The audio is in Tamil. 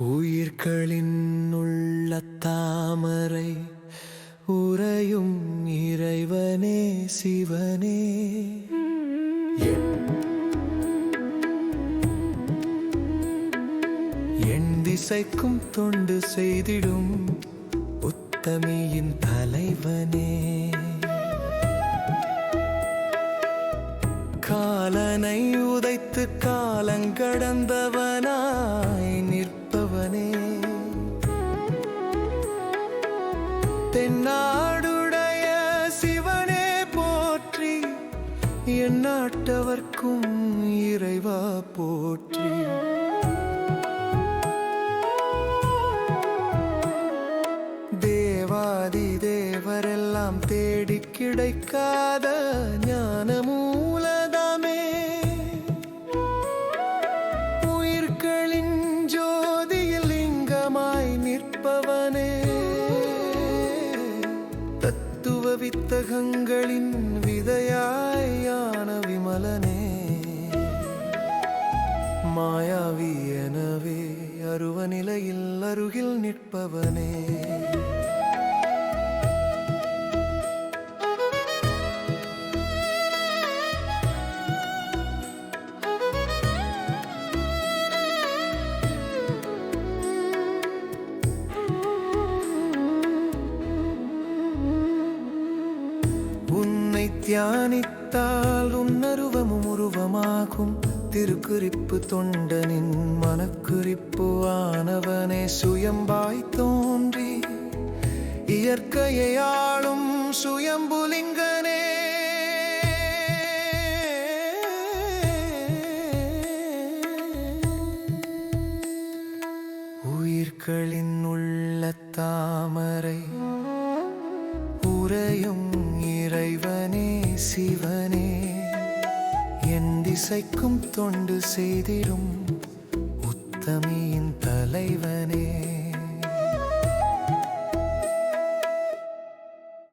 உயிர்களின் உள்ள தாமரை உறையும் இறைவனே சிவனே. என் திசைக்கும் தொண்டு செய்திடும் உத்தமியின் தலைவனே. காலனை உதைத்து காலங்கடந்தவனாய் நிற்ப தேவனே. தென்னாடுடைய சிவனே போற்றி என் நாட்டவர்க்கும் இறைவா போற்றி. தேவாதி தேவரெல்லாம் தேடி கிடைக்காத நிற்பவனே. தத்துவ வித்தகங்களின் விதையாயான விமலனே. மாயாவி எனவே அருவநிலையில் அருகில் நிற்பவனே. தியானித்தால் உன்னருவமும் உருவமாகும். திருக்குறிப்பு தொண்டனின் மனக்குறிப்பு ஆனவனே சுயம்பாய் தோன்றி. இயற்கையை ஆளும் சுயம்புலிங்கனே உயிர்களின் உள்ள தாமரை உரையும் இறைவனே சிவனே. என் திசைக்கும் தொண்டு செய்திடும் உத்தமியின் தலைவனே.